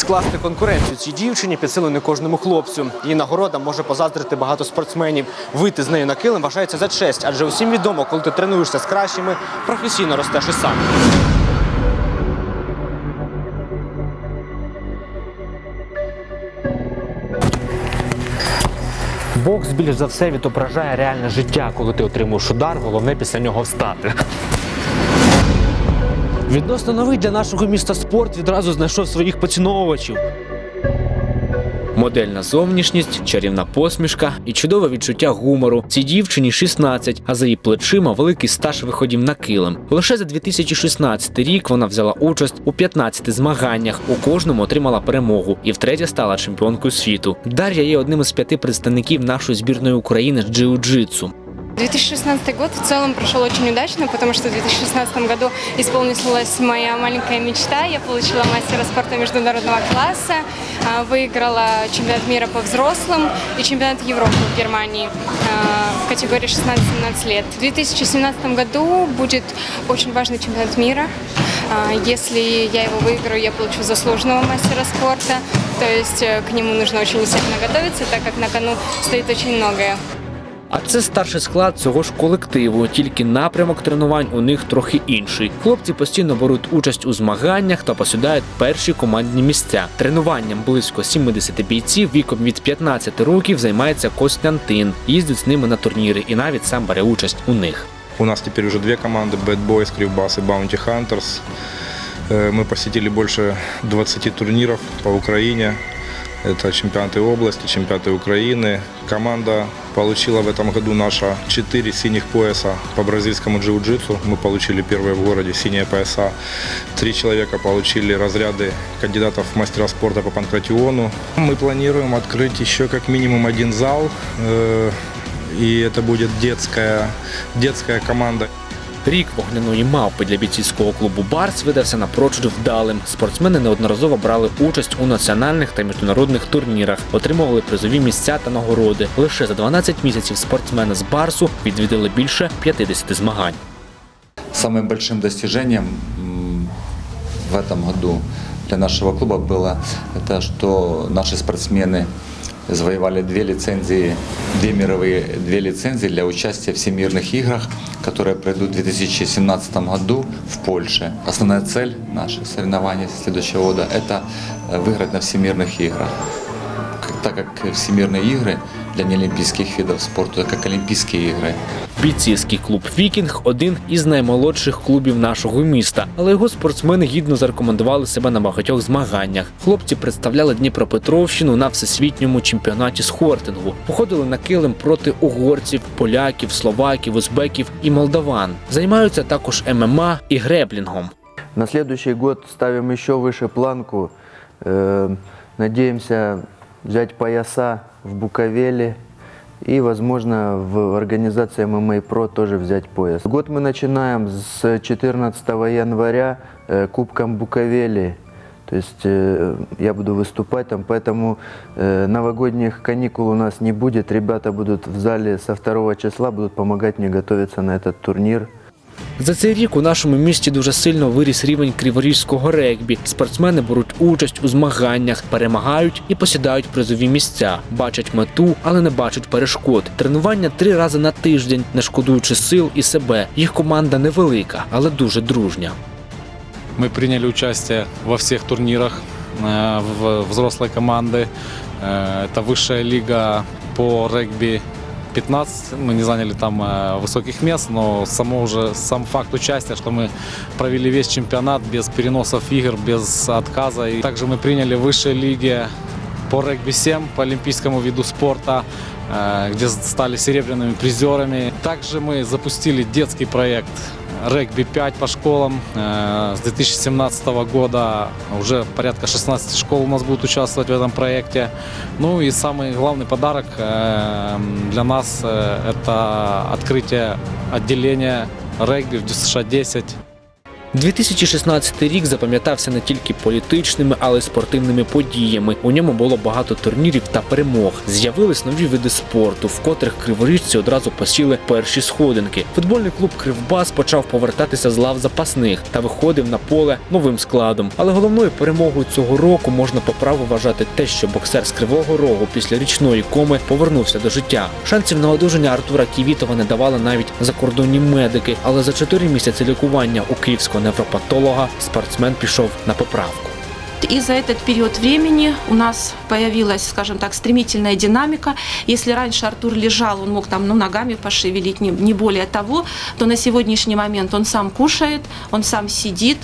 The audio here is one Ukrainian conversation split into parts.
Скласти конкуренцію цій дівчині підсилено кожному хлопцю. Її нагорода може позаздрити багато спортсменів. Вийти з нею на килим вважається за честь, адже усім відомо, коли ти тренуєшся з кращими, професійно ростеш і сам. Бокс більш за все відображає реальне життя, коли ти отримуєш удар, головне після нього встати. Відносно новий для нашого міста спорт відразу знайшов своїх поціновувачів. Модельна зовнішність, чарівна посмішка і чудове відчуття гумору. Цій дівчині 16, а за її плечима великий стаж виходів на килим. Лише за 2016 рік вона взяла участь у 15 змаганнях. У кожному отримала перемогу і втретє стала чемпіонкою світу. Дар'я є одним із п'яти представників нашої збірної України з джиу-джитсу. 2016 год в целом прошел очень удачно, потому что в 2016 году исполнилась моя маленькая мечта. Я получила мастера спорта международного класса, а, выиграла чемпионат мира по взрослым и чемпионат Европы в Германии а, в категории 16-17 лет. В 2017 году будет очень важный чемпионат мира. А, Если я его выиграю, я получу заслуженного мастера спорта. То есть э, к нему нужно очень усердно готовиться, так как на кону стоит очень многое. А це старший склад цього ж колективу. Тільки напрямок тренувань у них трохи інший. Хлопці постійно беруть участь у змаганнях та посідають перші командні місця. Тренуванням близько 70 бійців віком від 15 років займається Костянтин. Їздить з ними на турніри і навіть сам бере участь у них. У нас теперь уже две команды, Bad Boys, Кривбас и Bounty Hunters. Э, Мы посетили больше 20 турниров по Украине. Это чемпионаты области, чемпионаты Украины. Команда получила в этом году наша 4 синих пояса по бразильскому джиу-джитсу. Мы получили первые в городе синие пояса. Три человека получили разряды кандидатов в мастера спорта по панкратиону. Мы планируем открыть еще как минимум один зал. э, И это будет детская, детская команда. Рік вогняної мавпи для бійцівського клубу Барс видався напрочуд вдалим. Спортсмени неодноразово брали участь у національних та міжнародних турнірах, отримували призові місця та нагороди. Лише за 12 місяців спортсмени з Барсу відвідали більше 50 змагань. Самым большим достижением м, в этом году для нашего клуба было это, что наши спортсмены завоевали две лицензии, две мировые, две лицензии для участия в всемирных играх, которые пройдут в 2017 году в Польше. Основная цель наших соревнований следующего года – это э, выиграть на всемирных играх. Как- Так как всемирные игры для неолимпийских видов спорта, это как Олимпийские игры. Бійцівський клуб Вікінг один із наймолодших клубів нашого міста, але його спортсмени гідно зарекомендували себе на багатьох змаганнях. Хлопці представляли Дніпропетровщину на всесвітньому чемпіонаті з хортингу. Походили на килим проти угорців, поляків, словаків, узбеків і молдаван. Займаються також ММА і греблінгом. На следующий год ставим еще выше планку. Э, Надеемся взять пояса в Буковеле и, возможно, в организации ММА Про тоже взять пояс. Год мы начинаем с 14 января э, Кубком Буковели. То есть э, я буду выступать там, поэтому э, новогодних каникул у нас не будет. Ребята будут в зале со 2 числа, будут помогать мне готовиться на этот турнир. За цей рік у нашому місті дуже сильно виріс рівень криворізького регбі. Спортсмени беруть участь у змаганнях, перемагають і посідають призові місця, бачать мету, але не бачать перешкод. Тренування три рази на тиждень, не шкодуючи сил і себе. Їх команда невелика, але дуже дружня. Мы приняли участие во всех турнирах э, в взрослой команды. Э, Это высшая лига по регби 15. Мы не заняли там э, высоких мест, но само уже сам факт участия, что мы провели весь чемпионат без переносов игр, без отказа. И также мы приняли в высшей лиге по регби-7, по олимпийскому виду спорта, э, где стали серебряными призерами. Также мы запустили детский проект регби-5 по школам. Э, С 2017 года уже порядка 16 школ у нас будут участвовать в этом проекте. Ну и самый главный подарок э, для нас э, это открытие отделения регби в ДЮСШ-10. 2016 рік запам'ятався не тільки політичними, але й спортивними подіями. У ньому було багато турнірів та перемог. З'явились нові види спорту, в котрих криворіжці одразу посіли перші сходинки. Футбольний клуб Кривбас почав повертатися з лав запасних та виходив на поле новим складом. Але головною перемогою цього року можна по праву вважати те, що боксер з Кривого Рогу після річної коми повернувся до життя. Шансів на одужання Артура Ківітова не давали навіть закордонні медики, але за 4 місяці лікування у київського невропатолога спортсмен пішов на поправку. И за этот период времени у нас появилась, скажем так, стремительная динамика. Если раньше Артур лежал, он мог там ну, ногами пошевелить, не, не более того, то на сегодняшний момент он сам кушает, он сам сидит,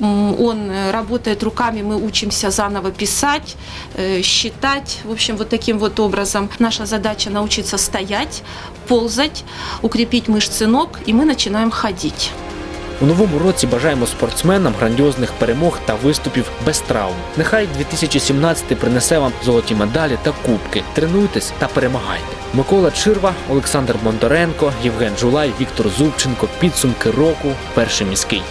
он э, работает руками, мы учимся заново писать, э, считать, в общем, вот таким вот образом. Наша задача научиться стоять, ползать, укрепить мышцы ног, и мы начинаем ходить. У новому році бажаємо спортсменам грандіозних перемог та виступів без травм. Нехай 2017 принесе вам золоті медалі та кубки. Тренуйтесь та перемагайте. Микола Чирва, Олександр Бондаренко, Євген Жулай, Віктор Зубченко. Підсумки року. Перший міський.